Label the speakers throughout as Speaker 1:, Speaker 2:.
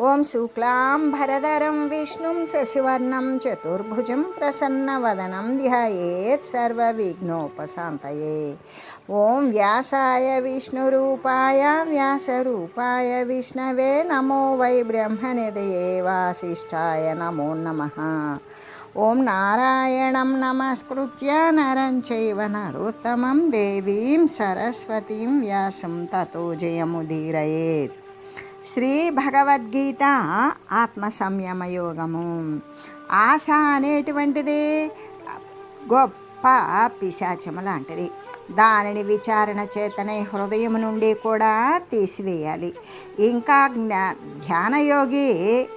Speaker 1: ఓం శుక్లాం భరధరం విష్ణుం శశివర్ణం చతుర్భుజం ప్రసన్నవదనం ధ్యాయేత్ సర్వవిఘ్నోపశాంతయే. ఓం వ్యాసాయ విష్ణురూపాయ వ్యాసరూపాయ విష్ణవే నమో వై బ్రహ్మనిదయే వాసిష్టాయ నమో నమ. ఓం నారాయణం నమస్కృత్య నరం చైవ నరోత్తమం దేవీం సరస్వతీం వ్యాసం తతో జయముదీరయేత్. శ్రీ భగవద్గీత ఆత్మ సంయమ యోగము ఆశ అనేటువంటిది గొప్ప పిశాచము లాంటిది. దానిని విచారణ చేతనే హృదయం నుండి కూడా తీసివేయాలి. ఇంకా జ్ఞా ధ్యానయోగి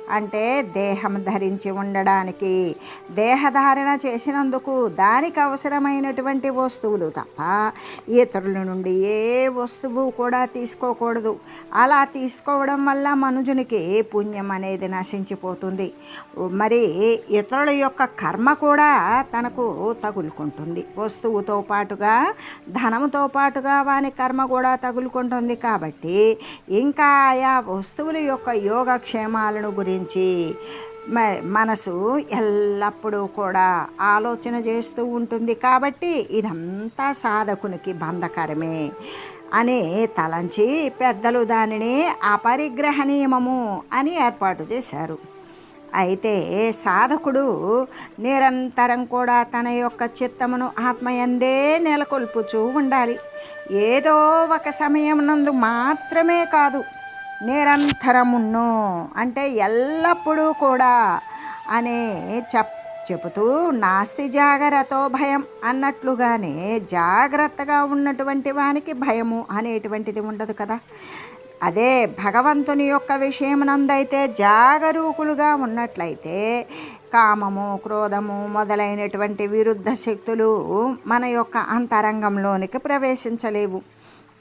Speaker 1: అంటే దేహం ధరించి ఉండడానికి దేహధారణ చేసినందుకు దానికి అవసరమైనటువంటి వస్తువులు తప్ప ఇతరుల నుండి ఏ వస్తువు కూడా తీసుకోకూడదు. అలా తీసుకోవడం వల్ల మనుజునికి పుణ్యం అనేది నశించిపోతుంది. మరి ఇతరుల యొక్క కర్మ కూడా తనకు తగులుకుంటుంది. వస్తువుతో పాటుగా ధనముతో పాటుగా వాని కర్మ కూడా తగులుకుంటుంది కాబట్టి ఇంకా ఆయా వస్తువుల యొక్క యోగక్షేమాలను గురించి మనసు ఎల్లప్పుడూ కూడా ఆలోచన చేస్తూ ఉంటుంది కాబట్టి ఇదంతా సాధకునికి బంధకరమే అని తలంచి పెద్దలు దానిని అపరిగ్రహ నియమము అని ఏర్పాటు చేశారు. అయితే సాధకుడు నిరంతరం కూడా తన యొక్క చిత్తమును ఆత్మయందే నెలకొల్పుచూ ఉండాలి. ఏదో ఒక సమయం నందు మాత్రమే కాదు నిరంతరమున్నో అంటే ఎల్లప్పుడూ కూడా అనే చెప్ చెబుతూ నాస్తి జాగ్రత్తతో భయం అన్నట్లుగానే జాగ్రత్తగా ఉన్నటువంటి వానికి భయము అనేటువంటిది ఉండదు కదా. అదే భగవంతుని యొక్క విషయమునందైతే జాగరూకులుగా ఉన్నట్లయితే కామము క్రోధము మొదలైనటువంటి విరుద్ధ శక్తులు మన యొక్క అంతరంగంలోనికి ప్రవేశించలేవు.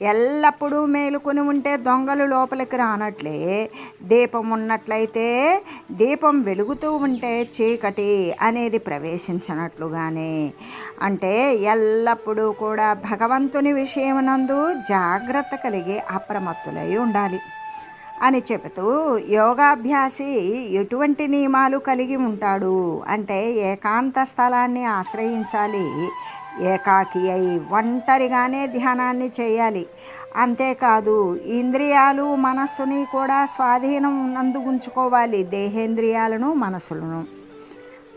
Speaker 1: ఎల్లప్పుడూ మేలుకొని ఉంటే దొంగలు లోపలికి రానట్లే. దీపం ఉన్నట్లయితే దీపం వెలుగుతూ ఉంటే చీకటి అనేది ప్రవేశించినట్లుగానే. అంటే ఎల్లప్పుడూ కూడా భగవంతుని విషయమునందు జాగ్రత్త కలిగి అప్రమత్తులై ఉండాలి. అని చెబుతూ యోగాభ్యాసి ఎటువంటి నియమాలు కలిగి ఉంటాడు? అంటే ఏకాంత స్థలాన్ని ఆశ్రయించాలి. ఏకాకి అయి ఒంటరిగానే ధ్యానాన్ని చేయాలి. అంతేకాదు ఇంద్రియాలు మనస్సుని కూడా స్వాధీనం నందు ఉంచుకోవాలి దేహేంద్రియాలను మనసులను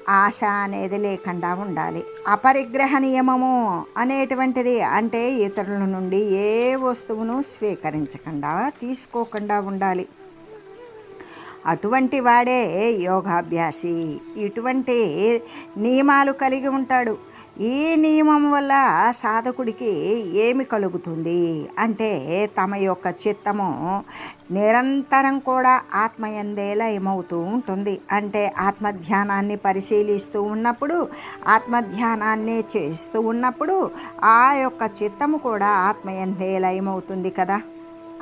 Speaker 1: ఆశ అనేది లేకుండా ఉండాలి. అపరిగ్రహ నియమము అనేటువంటిది అంటే ఇతరుల నుండి ఏ వస్తువును స్వీకరించకుండా తీసుకోకుండా ఉండాలి. అటువంటి వాడే యోగాభ్యాసి. ఇటువంటి నియమాలు కలిగి ఉంటాడు. ఈ నియమం వల్ల సాధకుడికి ఏమి కలుగుతుంది? అంటే తమ యొక్క చిత్తము నిరంతరం కూడా ఆత్మయందేలా ఏమవుతూ ఉంటుంది. అంటే ఆత్మధ్యానాన్ని పరిశీలిస్తూ ఉన్నప్పుడు ఆత్మధ్యానాన్ని చేస్తూ ఉన్నప్పుడు ఆ యొక్క చిత్తము కూడా ఆత్మయందేలా ఏమవుతుంది కదా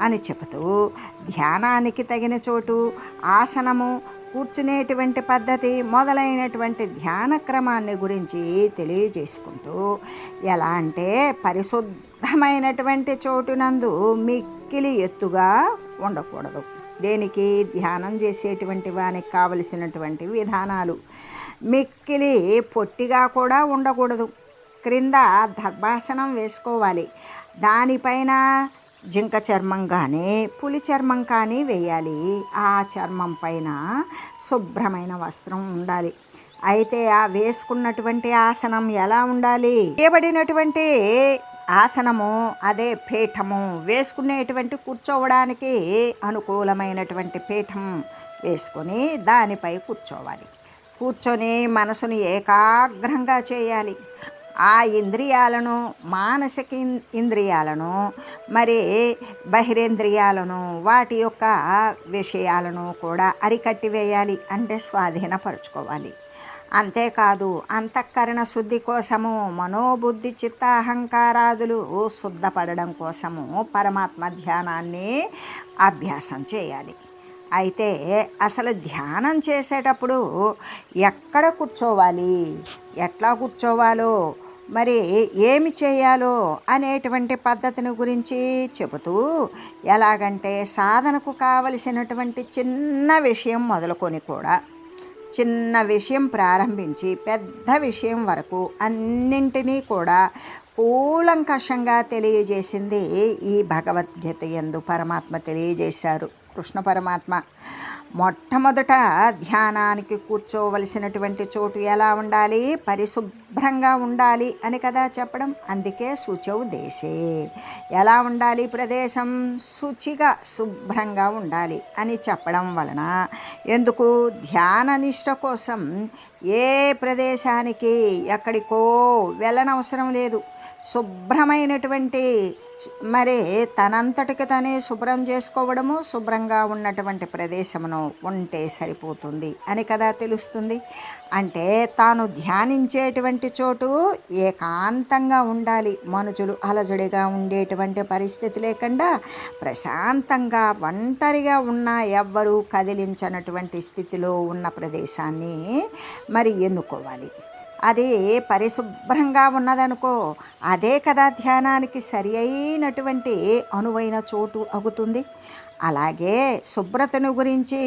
Speaker 1: అని చెబుతూ ధ్యానానికి తగిన చోటు ఆసనము కూర్చునేటువంటి పద్ధతి మొదలైనటువంటి ధ్యాన క్రమాన్ని గురించి తెలియజేసుకుంటూ ఎలా అంటే పరిశుద్ధమైనటువంటి చోటునందు మిక్కిలి ఎత్తుగా ఉండకూడదు. దేనికి? ధ్యానం చేసేటువంటి వానికి కావలసినటువంటి విధానాలు. మిక్కిలి పొట్టిగా కూడా ఉండకూడదు. క్రింద దర్భాసనం వేసుకోవాలి. దానిపైన జింక చర్మం కానీ పులి చర్మం కానీ వేయాలి. ఆ చర్మం పైన శుభ్రమైన వస్త్రం ఉండాలి. అయితే ఆ వేసుకున్నటువంటి ఆసనం ఎలా ఉండాలి? వేయబడినటువంటి ఆసనము అదే పీఠము వేసుకునేటువంటి కూర్చోవడానికి అనుకూలమైనటువంటి పీఠం వేసుకొని దానిపై కూర్చోవాలి. కూర్చొని మనసును ఏకాగ్రంగా చేయాలి. ఆ ఇంద్రియాలను మానసిక ఇంద్రియాలను మరి బహిరేంద్రియాలను వాటి యొక్క విషయాలను కూడా అరికట్టి వేయాలి అంటే స్వాధీనపరుచుకోవాలి. అంతేకాదు అంతఃకరణ శుద్ధి కోసము మనోబుద్ధి చిత్త అహంకారాదులు శుద్ధపడడం కోసము పరమాత్మ ధ్యానాన్ని అభ్యాసం చేయాలి. అయితే అసలు ధ్యానం చేసేటప్పుడు ఎక్కడ కూర్చోవాలి? ఎట్లా కూర్చోవాలో? మరి ఏమి చేయాలో అనేటువంటి పద్ధతిని గురించి చెబుతూ ఎలాగంటే సాధనకు కావలసినటువంటి చిన్న విషయం మొదలుకొని కూడా చిన్న విషయం ప్రారంభించి పెద్ద విషయం వరకు అన్నింటినీ కూడా కూలంకషంగా తెలియజేసింది ఈ భగవద్గీత ఎందు పరమాత్మ తెలియజేశారు. కృష్ణ పరమాత్మ. మొట్టమొదట ధ్యానానికి కూర్చోవలసినటువంటి చోటు ఎలా ఉండాలి? పరిశుభ్రంగా ఉండాలి అని కదా చెప్పడం. అందుకే శుచౌ దేశే ఎలా ఉండాలి ప్రదేశం? శుచిగా శుభ్రంగా ఉండాలి అని చెప్పడం వలన ఎందుకు? ధ్యాన నిష్ట కోసం ఏ ప్రదేశానికి ఎక్కడికో వెళ్ళనవసరం లేదు. శుభ్రమైనటువంటి మరి తనంతటికి తనే శుభ్రం చేసుకోవడము శుభ్రంగా ఉన్నటువంటి ప్రదేశమును ఉంటే సరిపోతుంది అని కదా తెలుస్తుంది. అంటే తాను ధ్యానించేటువంటి చోటు ఏకాంతంగా ఉండాలి. మనుషులు అలజడిగా ఉండేటువంటి పరిస్థితి లేకుండా ప్రశాంతంగా ఒంటరిగా ఉన్న ఎవ్వరూ కదిలించనటువంటి స్థితిలో ఉన్న ప్రదేశాన్ని మరి ఎన్నుకోవాలి. అది పరిశుభ్రంగా ఉన్నదనుకో అదే కదా ధ్యానానికి సరి అయినటువంటి అనువైన చోటు అవుతుంది. అలాగే శుభ్రతను గురించి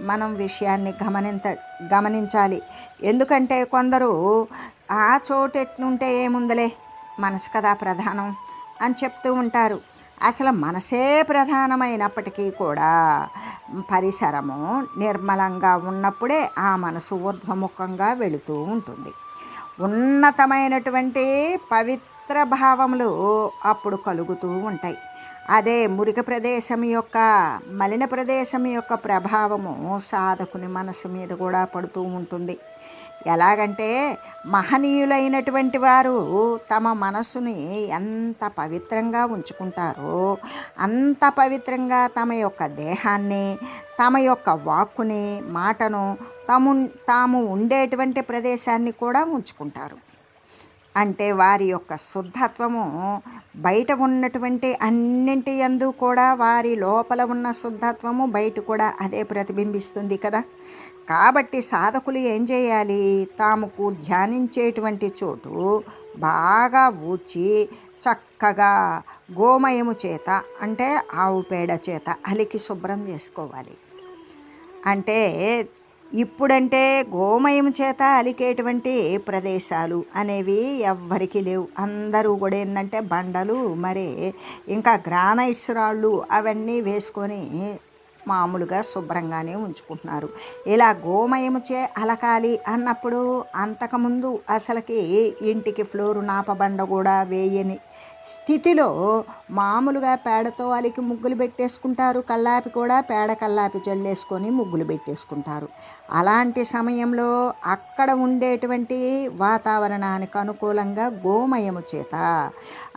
Speaker 1: మనం విషయాన్ని గమనింత గమనించాలి. ఎందుకంటే కొందరు ఆ చోటు ఎట్లుంటే ఏముందలే మనసు కదా ప్రధానం అని చెప్తూ ఉంటారు. అసలు మనసే ప్రధానమైనప్పటికీ కూడా పరిసరము నిర్మలంగా ఉన్నప్పుడే ఆ మనసు ఊర్ధ్వముఖంగా వెళుతూ ఉంటుంది. ఉన్నతమైనటువంటి పవిత్ర భావములు అప్పుడు కలుగుతూ ఉంటాయి. అదే మురిక ప్రదేశం యొక్క మలిన ప్రదేశం యొక్క ప్రభావము సాధకుని మనసు మీద కూడా పడుతూ ఉంటుంది. ఎలాగంటే మహనీయులైనటువంటి వారు తమ మనసుని ఎంత పవిత్రంగా ఉంచుకుంటారో అంత పవిత్రంగా తమ యొక్క దేహాన్ని తమ యొక్క వాక్కుని మాటను తాము తాము ఉండేటువంటి ప్రదేశాన్ని కూడా ఉంచుకుంటారు. అంటే వారి యొక్క శుద్ధత్వము బయట ఉన్నటువంటి అన్నింటి యందు కూడా వారి లోపల ఉన్న శుద్ధత్వము బయట కూడా అదే ప్రతిబింబిస్తుంది కదా. కాబట్టి సాధకులు ఏం చేయాలి? తాముకు ధ్యానించేటువంటి చోటు బాగా ఊడ్చి చక్కగా గోమయము చేత అంటే ఆవు పేడ చేత అలికి శుభ్రం చేసుకోవాలి. అంటే ఇప్పుడంటే గోమయం చేత అలికేటువంటి ప్రదేశాలు అనేవి ఎవ్వరికీ లేవు. అందరూ కూడా ఏంటంటే బండలు మరి ఇంకా గ్రానైట్స్ రాళ్ళు అవన్నీ వేసుకొని మామూలుగా శుభ్రంగానే ఉంచుకుంటున్నారు. ఇలా గోమయము చే అలకాలి అన్నప్పుడు అంతకుముందు అసలుకి ఇంటికి ఫ్లోర్ నాపబండ కూడా వేయని స్థితిలో మామూలుగా పేడతో అలికి ముగ్గులు పెట్టేసుకుంటారు. కల్లాపి కూడా పేడ కల్లాపి చల్లేసుకొని ముగ్గులు పెట్టేసుకుంటారు. అలాంటి సమయంలో అక్కడ ఉండేటువంటి వాతావరణానికి అనుకూలంగా గోమయము చేత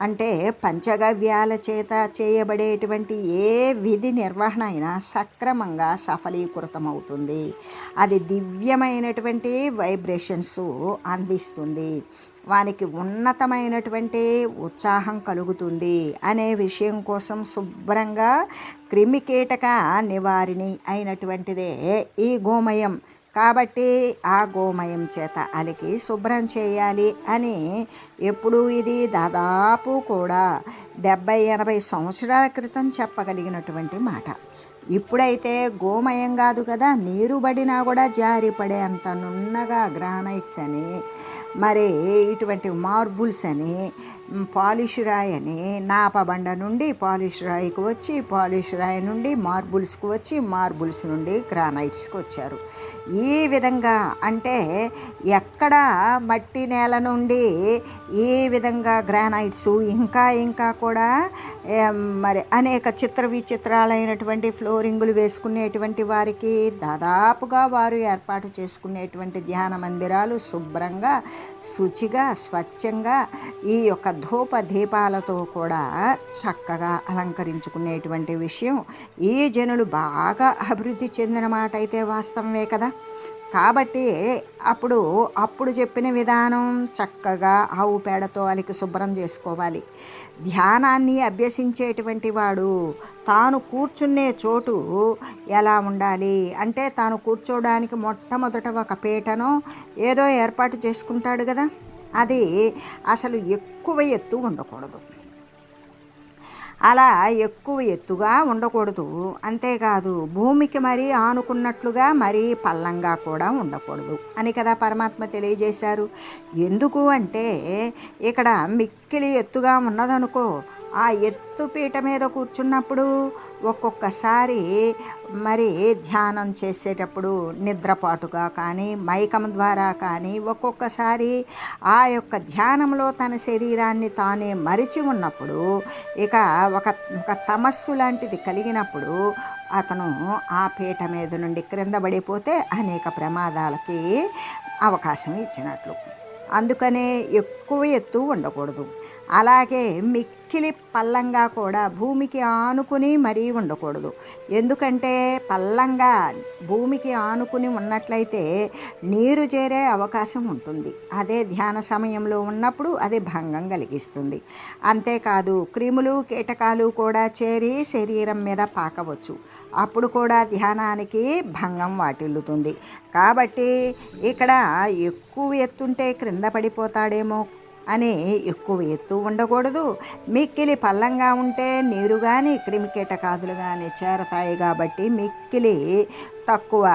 Speaker 1: అంటే పంచగవ్యాల చేత చేయబడేటువంటి ఏ విధి నిర్వహణ అయినా సక్రమంగా సఫలీకృతమవుతుంది. అది దివ్యమైనటువంటి వైబ్రేషన్స్ అందిస్తుంది. వానికి ఉన్నతమైనటువంటి ఉత్సాహం కలుగుతుంది అనే విషయం కోసం శుభ్రంగా క్రిమికీటక నివారిణి అయినటువంటిదే ఈ గోమయం. కాబట్టి ఆ గోమయం చేత అలికి శుభ్రం చేయాలి అని ఎప్పుడు ఇది దాదాపు కూడా డెబ్బై ఎనభై సంవత్సరాల క్రితం చెప్పగలిగినటువంటి మాట. ఇప్పుడైతే గోమయం కాదు కదా నీరు పడినా కూడా జారిపడే అంత నున్నగా గ్రానైట్స్ అని మరి ఇటువంటి మార్బుల్స్ అని పాలిష్ రాయి అని నాపబండ నుండి పాలిష్ రాయికి వచ్చి పాలిష్ రాయి నుండి మార్బుల్స్కి వచ్చి మార్బుల్స్ నుండి గ్రానైట్స్కి వచ్చారు. ఈ విధంగా అంటే ఎక్కడ మట్టి నేల నుండి ఈ విధంగా గ్రానైట్స్ ఇంకా ఇంకా కూడా మరి అనేక చిత్ర విచిత్రాలైనటువంటి ఫ్లోరింగులు వేసుకునేటువంటి వారికి దాదాపుగా వారు ఏర్పాటు చేసుకునేటువంటి ధ్యాన మందిరాలు శుభ్రంగా శుచిగా స్వచ్ఛంగా ఈ యొక్క ధూప దీపాలతో కూడా చక్కగా అలంకరించుకునేటువంటి విషయం. ఈ జనులు బాగా అభివృద్ధి చెందిన మాట అయితే వాస్తవమే కదా? కాబట్టి అప్పుడు అప్పుడు చెప్పిన విధానం చక్కగా ఆవు పేడతో అలికి శుభ్రం చేసుకోవాలి. ధ్యానాన్ని అభ్యసించేటువంటి వాడు తాను కూర్చునే చోటు ఎలా ఉండాలి? అంటే తాను కూర్చోవడానికి మొట్టమొదట ఒక పీటను ఏదో ఏర్పాటు చేసుకుంటాడు కదా? అది అసలు ఎక్కువ ఎత్తు ఉండకూడదు. అలా ఎక్కువ ఎత్తుగా ఉండకూడదు. అంతేకాదు భూమికి మరీ ఆనుకున్నట్లుగా మరీ పల్లంగా కూడా ఉండకూడదు అని కదా పరమాత్మ తెలియజేశారు. ఎందుకు అంటే ఇక్కడ మిక్కిలి ఎత్తుగా ఉన్నదనుకో ఆ ఎత్తు పీట మీద కూర్చున్నప్పుడు ఒక్కొక్కసారి మరి ధ్యానం చేసేటప్పుడు నిద్రపాటుగా కానీ మైకం ద్వారా కానీ ఒక్కొక్కసారి ఆ యొక్క ధ్యానంలో తన శరీరాన్ని తానే మరిచి ఉన్నప్పుడు ఇక ఒక ఒక తమస్సు లాంటిది కలిగినప్పుడు అతను ఆ పీట మీద నుండి క్రింద పడిపోతే అనేక ప్రమాదాలకి అవకాశం ఇచ్చినట్లు. అందుకనే ఎక్కువ ఎత్తు ఉండకూడదు. అలాగే మిక్కిలి పల్లంగా కూడా భూమికి ఆనుకుని మరీ ఉండకూడదు. ఎందుకంటే పల్లంగా భూమికి ఆనుకుని ఉన్నట్లయితే నీరు చేరే అవకాశం ఉంటుంది. అదే ధ్యాన సమయంలో ఉన్నప్పుడు అది భంగం కలిగిస్తుంది. అంతేకాదు క్రిములు కీటకాలు కూడా చేరి శరీరం మీద పాకవచ్చు. అప్పుడు కూడా ధ్యానానికి భంగం వాటిల్లుతుంది. కాబట్టి ఇక్కడ ఎక్కువ ఎత్తుంటే క్రింద పడిపోతాడేమో అని ఎక్కువ ఎత్తు ఉండకూడదు. మిక్కిలి పల్లంగా ఉంటే నీరు కానీ క్రిమికీటకాదులు కానీ చేరతాయి కాబట్టి మిక్కిలి తక్కువ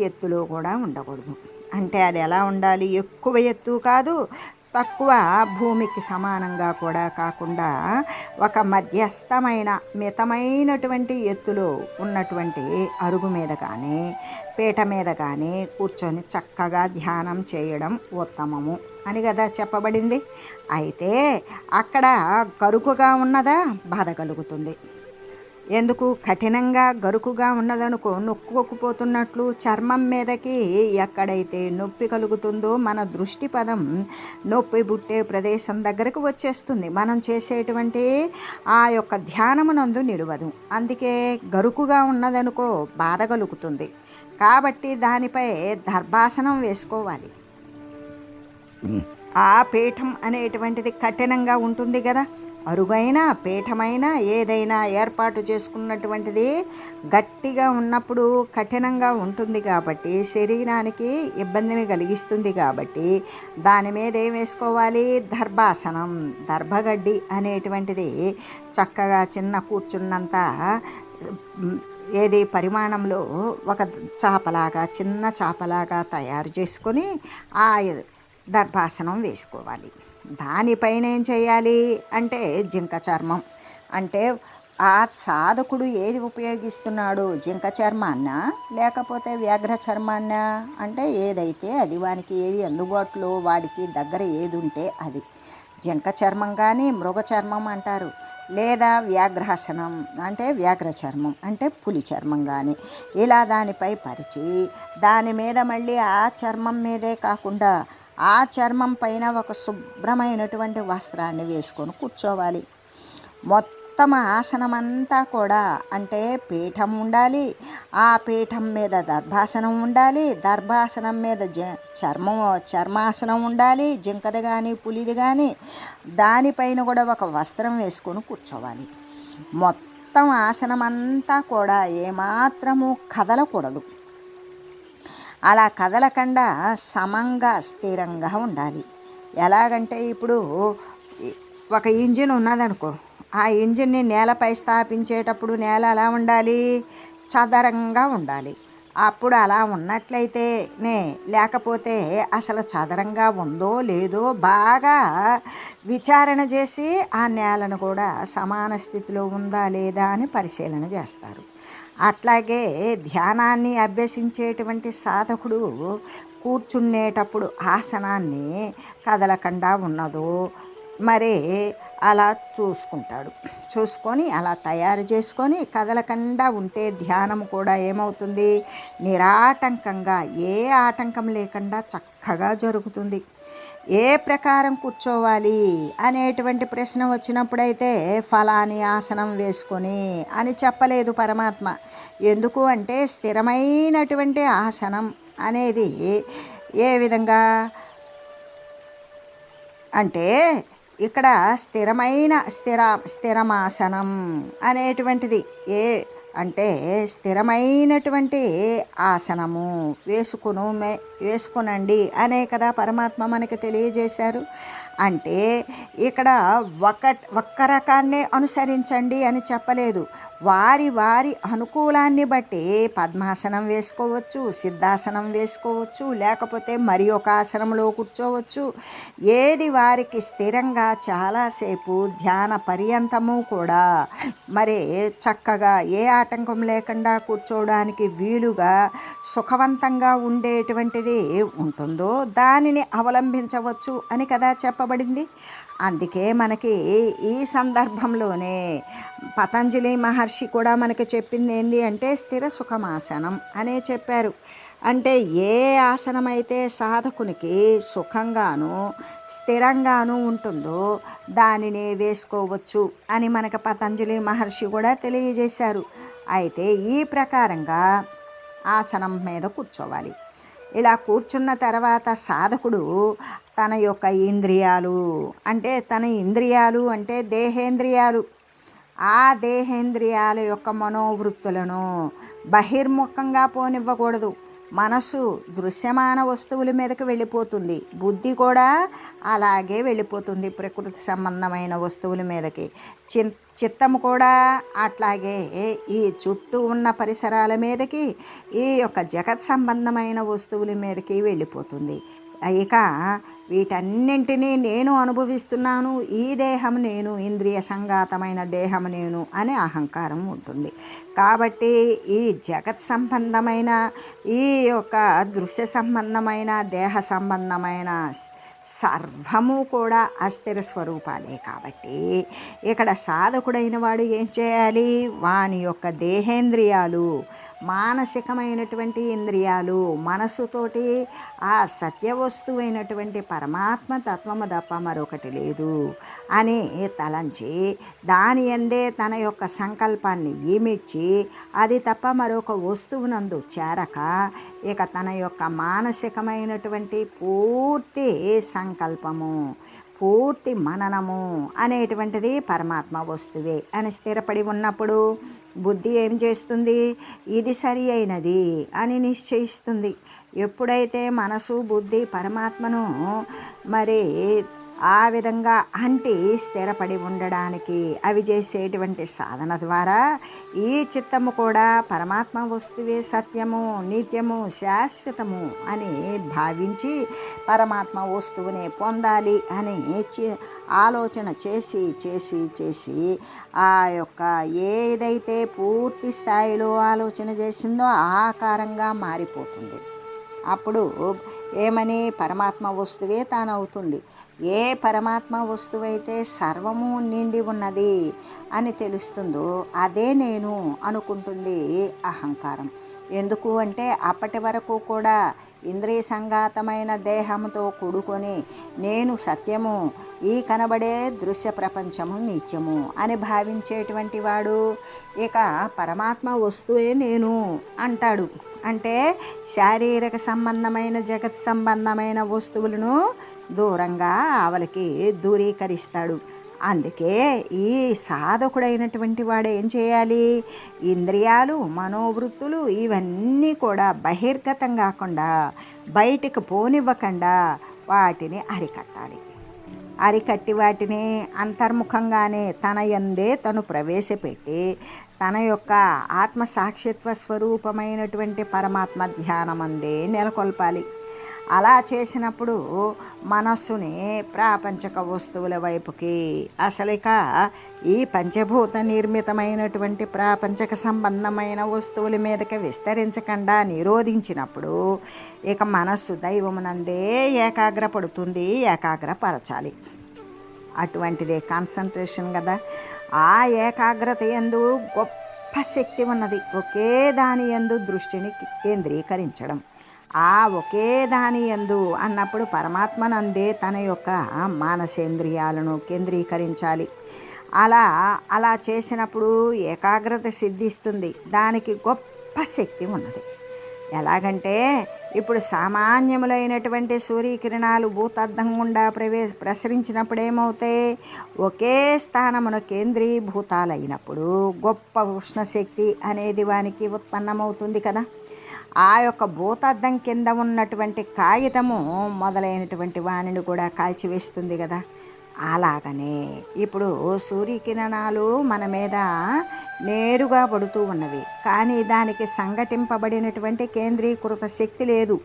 Speaker 1: ఎత్తులో కూడా ఉండకూడదు. అంటే అది ఎలా ఉండాలి? ఎక్కువ ఎత్తు కాదు తక్కువ భూమికి సమానంగా కూడా కాకుండా ఒక మధ్యస్థమైన మితమైనటువంటి ఎత్తులో ఉన్నటువంటి అరుగు మీద కానీ పీట మీద కానీ కూర్చొని చక్కగా ధ్యానం చేయడం ఉత్తమము. అని కదా చెప్పబడింది. అయితే అక్కడ కరుకుగా ఉన్నదా? బాధ కలుగుతుంది. ఎందుకు కఠినంగా గరుకుగా ఉన్నదనుకో నొక్కుపోతున్నట్లు చర్మం మీదకి ఎక్కడైతే నొప్పి కలుగుతుందో మన దృష్టి పదం నొప్పి పుట్టే ప్రదేశం దగ్గరకు వచ్చేస్తుంది. మనం చేసేటువంటి ఆ యొక్క ధ్యానమునందు నిలవదు. అందుకే గరుకుగా ఉన్నదనుకో బాధ కలుగుతుంది. కాబట్టి దానిపై దర్భాసనం వేసుకోవాలి. ఆ పీఠం అనేటువంటిది కఠినంగా ఉంటుంది కదా. అరుగైన పీఠమైన ఏదైనా ఏర్పాటు చేసుకున్నటువంటిది గట్టిగా ఉన్నప్పుడు కఠినంగా ఉంటుంది కాబట్టి శరీరానికి ఇబ్బందిని కలిగిస్తుంది కాబట్టి దాని మీద ఏం వేసుకోవాలి? దర్భాసనం దర్భగడ్డి అనేటువంటిది చక్కగా చిన్న కూర్చున్నంత ఏది పరిమాణంలో ఒక చాపలాగా చిన్న చాపలాగా తయారు చేసుకొని ఆ దర్భాసనం వేసుకోవాలి. దానిపైన ఏం చేయాలి అంటే జింక చర్మం అంటే ఆ సాధకుడు ఏది ఉపయోగిస్తున్నాడు? జింక చర్మాన్న లేకపోతే వ్యాఘ్ర చర్మాన్న అంటే ఏదైతే అది వానికి ఏది అందుబాటులో వాడికి దగ్గర ఏది ఉంటే అది. జింక చర్మం కానీ మృగ చర్మం అంటారు. లేదా వ్యాఘ్రాసనం అంటే వ్యాఘ్ర చర్మం అంటే పులి చర్మం కానీ ఇలా దానిపై పరిచి దాని మీద మళ్ళీ ఆ చర్మం మీదే కాకుండా ఆ చర్మం పైన ఒక శుభ్రమైనటువంటి వస్త్రాన్ని వేసుకొని కూర్చోవాలి. మొత్తం ఆసనం అంతా కూడా అంటే పీఠం ఉండాలి. ఆ పీఠం మీద దర్భాసనం ఉండాలి. దర్భాసనం మీద జ చర్మం చర్మాసనం ఉండాలి. జింకది కానీ పులిది కానీ దానిపైన కూడా ఒక వస్త్రం వేసుకొని కూర్చోవాలి. మొత్తం ఆసనం అంతా కూడా ఏమాత్రము కదలకూడదు. అలా కదలకుండా సమంగా స్థిరంగా ఉండాలి. ఎలాగంటే ఇప్పుడు ఒక ఇంజిన్ ఉన్నదనుకో ఆ ఇంజిన్ని నేలపై స్థాపించేటప్పుడు నేల ఎలా ఉండాలి? చదరంగా ఉండాలి. అప్పుడు అలా ఉన్నట్లయితేనే లేకపోతే అసలు చదరంగా ఉందో లేదో బాగా విచారణ చేసి ఆ నేలను కూడా సమాన స్థితిలో ఉందా లేదా అని పరిశీలన చేస్తారు. అట్లాగే ధ్యానాన్ని అభ్యసించేటువంటి సాధకుడు కూర్చునేటప్పుడు ఆసనాన్ని కదలకుండా ఉన్నదో మరి అలా చూసుకుంటాడు. చూసుకొని అలా తయారు చేసుకొని కదలకుండా ఉంటే ధ్యానం కూడా ఏమవుతుంది? నిరాటంకంగా ఏ ఆటంకం లేకుండా చక్కగా జరుగుతుంది. ఏ ప్రకారం కూర్చోవాలి అనేటువంటి ప్రశ్న వచ్చినప్పుడైతే ఫలాని ఆసనం వేసుకొని అని చెప్పలేదు పరమాత్మ. ఎందుకు అంటే స్థిరమైనటువంటి ఆసనం అనేది ఏ విధంగా? అంటే ఇక్కడ స్థిరమైన స్థిర స్థిరమాసనం అనేటువంటిది ఏ అంటే స్థిరమైనటువంటి ఆసనము వేసుకును మే వేసుకునండి అనే కదా పరమాత్మ మనకి తెలియజేశారు. అంటే ఇక్కడ ఒక ఒక్క రకాన్నే అనుసరించండి అని చెప్పలేదు. వారి వారి అనుకూలాన్ని బట్టి పద్మాసనం వేసుకోవచ్చు సిద్ధాసనం వేసుకోవచ్చు లేకపోతే మరి ఒక ఆసనంలో కూర్చోవచ్చు. ఏది వారికి స్థిరంగా చాలాసేపు ధ్యాన పర్యంతము కూడా మరి చక్కగా ఏ ఆటంకం లేకుండా కూర్చోవడానికి వీలుగా సుఖవంతంగా ఉండేటువంటిది ఉంటుందో దానిని అవలంబించవచ్చు అని కదా చెప్పబడింది. అందుకే మనకి ఈ సందర్భంలోనే పతంజలి మహర్షి కూడా మనకి చెప్పింది ఏంటి అంటే స్థిర సుఖమాసనం అనే చెప్పారు. అంటే ఏ ఆసనం అయితే సాధకునికి సుఖంగాను స్థిరంగాను ఉంటుందో దానిని వేసుకోవచ్చు అని మనకు పతంజలి మహర్షి కూడా తెలియజేశారు. అయితే ఈ ప్రకారంగా ఆసనం మీద కూర్చోవాలి. ఇలా కూర్చున్న తర్వాత సాధకుడు తన యొక్క ఇంద్రియాలు అంటే తన ఇంద్రియాలు అంటే దేహేంద్రియాలు. ఆ దేహేంద్రియాల యొక్క మనోవృత్తులను బహిర్ముఖంగా పోనివ్వకూడదు. మనసు దృశ్యమాన వస్తువుల మీదకి వెళ్ళిపోతుంది. బుద్ధి కూడా అలాగే వెళ్ళిపోతుంది ప్రకృతి సంబంధమైన వస్తువుల మీదకి. చి చిత్తము కూడా అట్లాగే ఈ చుట్టూ ఉన్న పరిసరాల మీదకి ఈ యొక్క జగత్ సంబంధమైన వస్తువుల మీదకి వెళ్ళిపోతుంది. ఇక వీటన్నింటినీ నేను అనుభవిస్తున్నాను. ఈ దేహం నేను ఇంద్రియ సంఘాతమైన దేహం నేను అనే అహంకారం ఉంటుంది. కాబట్టి ఈ జగత్ సంబంధమైన ఈ యొక్క దృశ్య సంబంధమైన దేహ సంబంధమైన సర్వము కూడా అస్థిర స్వరూపాలే కాబట్టి ఇక్కడ సాధకుడైన వాడు ఏం చేయాలి? వాని యొక్క దేహేంద్రియాలు మానసికమైనటువంటి ఇంద్రియాలు మనసుతోటి ఆ సత్యవస్తువైనటువంటి పరమాత్మ తత్వము తప్ప మరొకటి లేదు అని తలంచి దాని ఎందే తన యొక్క సంకల్పాన్ని ఈమిడ్చి అది తప్ప మరొక వస్తువునందు చేరక ఇక తన యొక్క మానసికమైనటువంటి పూర్తి సంకల్పము పూర్తి మననము అనేటువంటిది పరమాత్మ వస్తువే అని స్థిరపడి ఉన్నప్పుడు బుద్ధి ఏం చేస్తుంది? ఇది సరి అయినది అని నిశ్చయిస్తుంది. ఎప్పుడైతే మనసు బుద్ధి పరమాత్మను మరి ఆ విధంగా అంటి స్థిరపడి ఉండడానికి అవి చేసేటువంటి సాధన ద్వారా ఈ చిత్తము కూడా పరమాత్మ వస్తువే సత్యము నిత్యము శాశ్వతము అని భావించి పరమాత్మ వస్తువుని పొందాలి అని ఆలోచన చేసి చేసి చేసి ఆ యొక్క ఏదైతే పూర్తి స్థాయిలో ఆలోచన చేసిందో ఆకారంగా మారిపోతుంది. అప్పుడు ఏమని? పరమాత్మ వస్తువే తానవుతుంది. ఏ పరమాత్మ వస్తువైతే సర్వము నిండి ఉన్నది అని తెలుస్తుందో అదే నేను అనుకుంటుంది అహంకారం. ఎందుకు అంటే అప్పటి వరకు కూడా ఇంద్రియ సంఘాతమైన దేహంతో కూడుకొని నేను సత్యము ఈ కనబడే దృశ్య ప్రపంచము నిత్యము అని భావించేటువంటి వాడు ఇక పరమాత్మ వస్తువే నేను అంటాడు. అంటే శారీరక సంబంధమైన జగత్ సంబంధమైన వస్తువులను దూరంగా ఆవలకి దూరీకరిస్తాడు. అందుకే ఈ సాధకుడైనటువంటి వాడు ఏం చేయాలి? ఇంద్రియాలు మనోవృత్తులు ఇవన్నీ కూడా బహిర్గతం కాకుండా బయటకు పోనివ్వకుండా వాటిని అరికట్టాలి. అరికట్టి వాటిని అంతర్ముఖంగానే తన ఎందే తను ప్రవేశపెట్టి తన యొక్క ఆత్మసాక్షిత్వ స్వరూపమైనటువంటి పరమాత్మ ధ్యానమందే నెలకొల్పాలి. అలా చేసినప్పుడు మనస్సుని ప్రాపంచక వస్తువుల వైపుకి అసలిక ఈ పంచభూత నిర్మితమైనటువంటి ప్రాపంచక సంబంధమైన వస్తువుల మీదకి విస్తరించకుండా నిరోధించినప్పుడు ఇక మనస్సు దైవమునందే ఏకాగ్రపడుతుంది ఏకాగ్రపరచాలి. అటువంటిదే కాన్సన్ట్రేషన్ కదా. ఆ ఏకాగ్రత ఎందు గొప్ప శక్తి ఉన్నది. ఒకే దాని ఎందు దృష్టిని కేంద్రీకరించడం. ఆ ఒకే దాని ఎందు అన్నప్పుడు పరమాత్మనందే తన యొక్క మానసేంద్రియాలను కేంద్రీకరించాలి. అలా అలా చేసినప్పుడు ఏకాగ్రత సిద్ధిస్తుంది. దానికి గొప్ప శక్తి ఉన్నది. ఎలాగంటే ఇప్పుడు సామాన్యములైనటువంటి సూర్యకిరణాలు భూతద్దం గుండా ప్రవే ప్రసరించినప్పుడు ఏమవుతాయి ఒకే స్థానమున కేంద్రీభూతాలైనప్పుడు గొప్ప ఉష్ణశక్తి అనేది వానికి ఉత్పన్నమవుతుంది కదా. ఆ యొక్క భూతార్థం కింద ఉన్నటువంటి కాగితము మొదలైనటువంటి వానిని కూడా కాల్చివేస్తుంది కదా. అలాగనే ఇప్పుడు సూర్యకిరణాలు మన మీద నేరుగా పడుతూ ఉన్నవి. కానీ దానికి సంఘటింపబడినటువంటి కేంద్రీకృత శక్తి లేదు.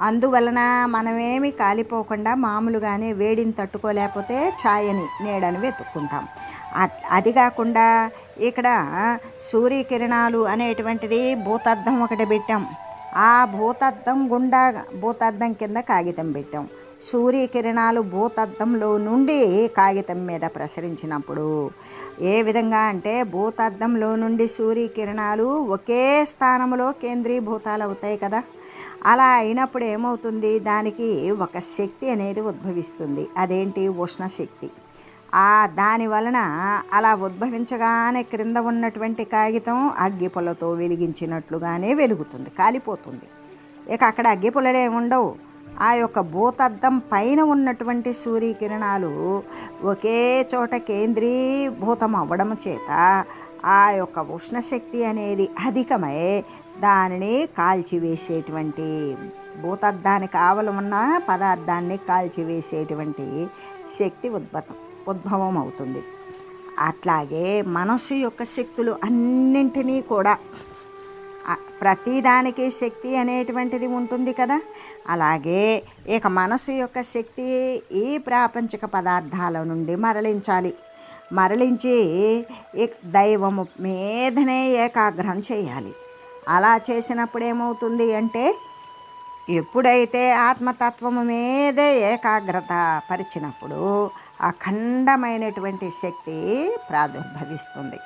Speaker 1: అందువలన మనమేమి కాలిపోకుండా మామూలుగానే వేడిని తట్టుకోలేకపోతే ఛాయని నీడని వెతుక్కుంటాం. అది కాకుండా ఇక్కడ సూర్యకిరణాలు అనేటువంటిది భూతార్థం ఒకటి పెట్టాం. ఆ భూతద్దం గుండా భూతద్దం కింద కాగితం పెట్టాం. సూర్యకిరణాలు భూతద్దంలో నుండి కాగితం మీద ప్రసరించినప్పుడు ఏ విధంగా అంటే భూతద్దంలో నుండి సూర్యకిరణాలు ఒకే స్థానంలో కేంద్రీభూతాలు అవుతాయి కదా? అలా అయినప్పుడు ఏమవుతుంది? దానికి ఒక శక్తి అనేది ఉద్భవిస్తుంది. అదేంటి? ఉష్ణశక్తి ఆ దాని వలన అలా ఉద్భవించగానే క్రింద ఉన్నటువంటి కాగితం అగ్గిపుల్లతో వెలిగించినట్లుగానే వెలుగుతుంది కాలిపోతుంది. ఇక అక్కడ అగ్గిపుల్లలే ఉండవు. ఆ యొక్క భూతద్దం పైన ఉన్నటువంటి సూర్యకిరణాలు ఒకే చోట కేంద్రీభూతం అవ్వడం చేత ఆ యొక్క ఉష్ణశక్తి అనేది అధికమై దానిని కాల్చివేసేటువంటి భూతద్దానికి ఆవల ఉన్న పదార్థాన్ని కాల్చివేసేటువంటి శక్తి ఉద్భతం. ఉద్భవం అవుతుంది. అట్లాగే మనస్సు యొక్క శక్తులు అన్నింటినీ కూడా ప్రతిదానికి శక్తి అనేటువంటిది ఉంటుంది కదా. అలాగే ఇక మనసు యొక్క శక్తి ఈ ప్రాపంచిక పదార్థాల నుండి మరలించాలి. మరలించి దైవము మీదనే ఏకాగ్రహం చేయాలి. అలా చేసినప్పుడు ఏమవుతుంది అంటే ఎప్పుడైతే ఆత్మతత్వము మీదే ఏకాగ్రత పరిచినప్పుడు అఖండమైనటువంటి శక్తి ప్రాదుర్భవిస్తుంది.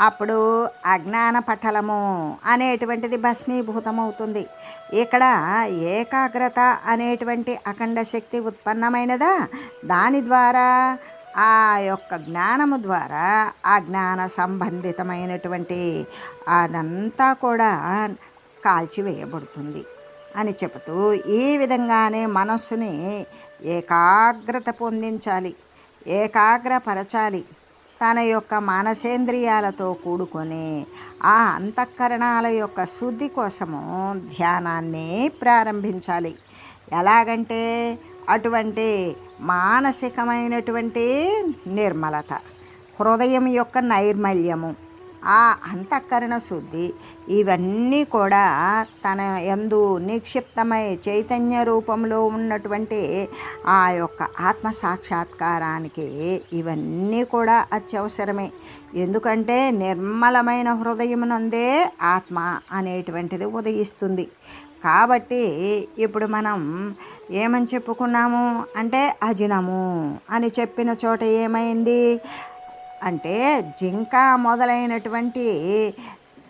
Speaker 1: అప్పుడు అజ్ఞాన పటలము అనేటువంటిది భస్మీభూతమవుతుంది. ఇక్కడ ఏకాగ్రత అనేటువంటి అఖండ శక్తి ఉత్పన్నమైనదా? దాని ద్వారా ఆ యొక్క జ్ఞానము ద్వారా ఆ జ్ఞాన సంబంధితమైనటువంటి అదంతా కూడా కాల్చివేయబడుతుంది. అని చెబుతూ ఈ విధంగానే మనస్సుని ఏకాగ్రత పొందించాలి ఏకాగ్రపరచాలి. తన యొక్క మానసేంద్రియాలతో కూడుకొని ఆ అంతఃకరణాల యొక్క శుద్ధి కోసము ధ్యానాన్ని ప్రారంభించాలి. ఎలాగంటే అటువంటి మానసికమైనటువంటి నిర్మలత హృదయం యొక్క నైర్మల్యము ఆ అంతఃకరణ శుద్ధి ఇవన్నీ కూడా తన ఎందు నిక్షిప్తమై చైతన్య రూపంలో ఉన్నటువంటి ఆ యొక్క ఆత్మ సాక్షాత్కారానికి ఇవన్నీ కూడా అత్యవసరమే. ఎందుకంటే నిర్మలమైన హృదయమునందే ఆత్మ అనేటువంటిది ఉదయిస్తుంది. కాబట్టి ఇప్పుడు మనం ఏమని చెప్పుకున్నాము? అంటే అజినము అని చెప్పిన చోట ఏమైంది? అంటే జింక మొదలైనటువంటి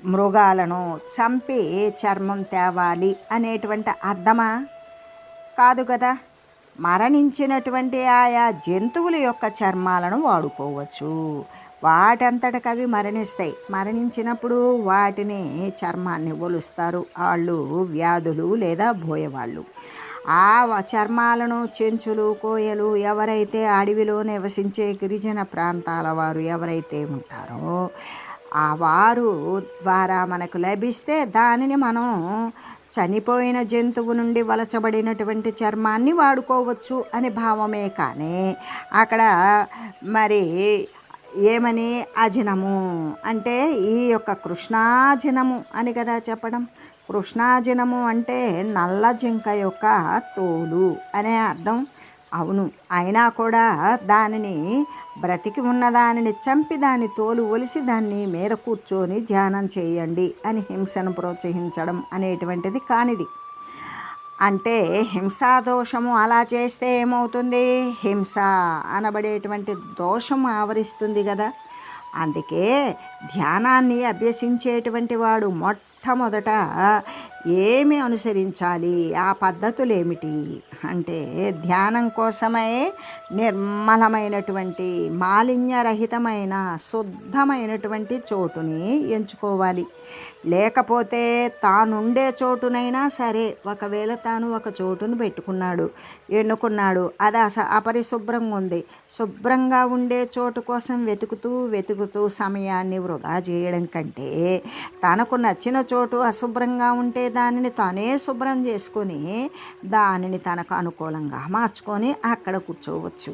Speaker 1: మృగాలను చంపి చర్మం తేవాలి అనేటువంటి అర్థమా? కాదు కదా. మరణించినటువంటి ఆయా జంతువుల యొక్క చర్మాలను వాడుకోవచ్చు. వాటంతటికి అవి మరణిస్తాయి. మరణించినప్పుడు వాటిని చర్మాన్ని ఒలుస్తారు. వాళ్ళు వ్యాధులు లేదా బోయేవాళ్ళు ఆ చర్మాలను చెంచులు కోయలు ఎవరైతే అడవిలో నివసించే గిరిజన ప్రాంతాల వారు ఎవరైతే ఉంటారో ఆ వారు ద్వారా మనకు లభిస్తే దానిని మనం చనిపోయిన జంతువు నుండి వలచబడినటువంటి చర్మాన్ని వాడుకోవచ్చు అని భావమే కానీ అక్కడ మరి ఏమని అజినము? అంటే ఈ యొక్క కృష్ణాజినము అని కదా చెప్పడం. కృష్ణాజినము అంటే నల్ల జింక యొక్క తోలు అనే అర్థం. అవును అయినా కూడా దానిని బ్రతికి ఉన్న దానిని చంపి దాని తోలు ఒలిసి దాన్ని మీద కూర్చొని ధ్యానం చేయండి అని హింసను ప్రోత్సహించడం అనేటువంటిది కానిది. అంటే హింసా దోషము అలా చేస్తే ఏమవుతుంది? హింస అనబడేటువంటి దోషం ఆవరిస్తుంది కదా. అందుకే ధ్యానాన్ని అభ్యసించేటువంటి వాడు మొట్ట మొట్టమొదట ఏమి అనుసరించాలి? ఆ పద్ధతులు ఏమిటి అంటే ధ్యానం కోసమే నిర్మలమైనటువంటి మాలిన్యరహితమైన శుద్ధమైనటువంటి చోటుని ఎంచుకోవాలి. లేకపోతే తానుండే చోటునైనా సరే ఒకవేళ తాను ఒక చోటును పెట్టుకున్నాడు ఎన్నుకున్నాడు అది అస అపరిశుభ్రంగా ఉంది. శుభ్రంగా ఉండే చోటు కోసం వెతుకుతూ వెతుకుతూ సమయాన్ని వృధా చేయడం కంటే తనకు నచ్చిన చోటు అశుభ్రంగా ఉంటే దానిని తానే శుభ్రం చేసుకొని దానిని తనకు అనుకూలంగా మార్చుకొని అక్కడ కూర్చోవచ్చు.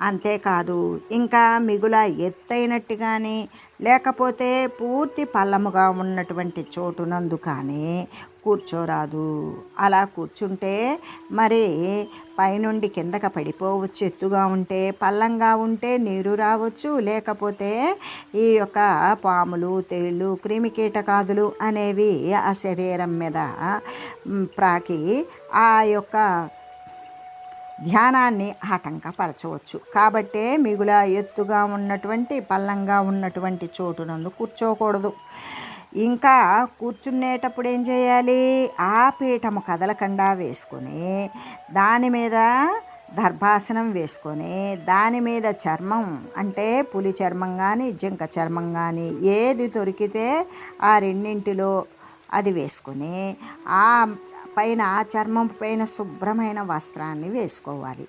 Speaker 1: అంతేకాదు ఇంకా మిగుల ఎత్తైనట్టు కానీ లేకపోతే పూర్తి పల్లముగా ఉన్నటువంటి చోటునందు కానీ కూర్చోరాదు. అలా కూర్చుంటే మరి పైనుండి కిందకి పడిపోవచ్చు ఎత్తుగా ఉంటే పల్లంగా ఉంటే నీరు రావచ్చు. లేకపోతే ఈ యొక్క పాములు తేళ్ళు క్రిమి కీటకాదులు అనేవి ఆ శరీరం మీద ప్రాకి ఆ యొక్క ధ్యానాన్ని ఆటంకపరచవచ్చు. కాబట్టే మిగుల ఎత్తుగా ఉన్నటువంటి పల్లంగా ఉన్నటువంటి చోటునందు కూర్చోకూడదు. ఇంకా కూర్చునేటప్పుడు ఏం చేయాలి? ఆ పీఠము కదలకుండా వేసుకొని దాని మీద దర్భాసనం వేసుకొని దాని మీద చర్మం అంటే పులి చర్మం కానీ జింక చర్మం కానీ ఏది దొరికితే ఆ రెండింటిలో అది వేసుకొని ఆ పైన చర్మం పైన శుభ్రమైన వస్త్రాన్ని వేసుకోవాలి.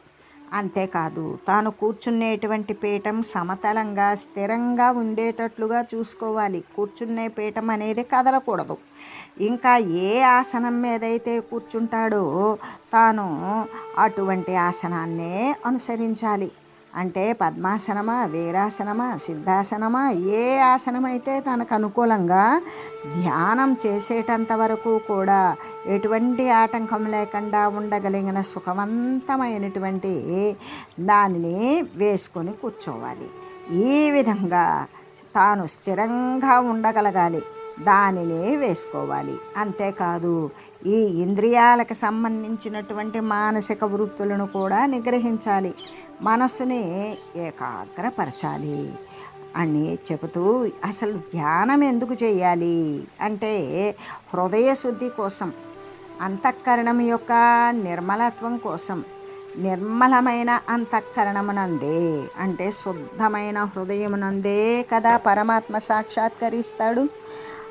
Speaker 1: అంతేకాదు తాను కూర్చునేటువంటి పీఠం సమతలంగా స్థిరంగా ఉండేటట్లుగా చూసుకోవాలి. కూర్చునే పీఠం అనేది కదలకూడదు. ఇంకా ఏ ఆసనం మీదైతే కూర్చుంటాడో తాను అటువంటి ఆసనాన్నే అనుసరించాలి. అంటే పద్మాసనమా వీరాసనమా సిద్ధాసనమా ఏ ఆసనమైతే తనకు అనుకూలంగా ధ్యానం చేసేటంత వరకు కూడా ఎటువంటి ఆటంకం లేకుండా ఉండగలిగిన సుఖవంతమైనటువంటి దానిని వేసుకొని కూర్చోవాలి. ఈ విధంగా తాను స్థిరంగా ఉండగలగాలి. దానినే వేసుకోవాలి. అంతేకాదు ఈ ఇంద్రియాలకు సంబంధించినటువంటి మానసిక వృత్తులను కూడా నిగ్రహించాలి. మనసుని ఏకాగ్రపరచాలి. అని చెబుతూ అసలు ధ్యానం ఎందుకు చేయాలి? అంటే హృదయ శుద్ధి కోసం అంతఃకరణం యొక్క నిర్మలత్వం కోసం నిర్మలమైన అంతఃకరణమునందే అంటే శుద్ధమైన హృదయమునందే కదా పరమాత్మ సాక్షాత్కరిస్తాడు.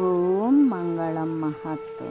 Speaker 1: ఓం మంగళం మహత్.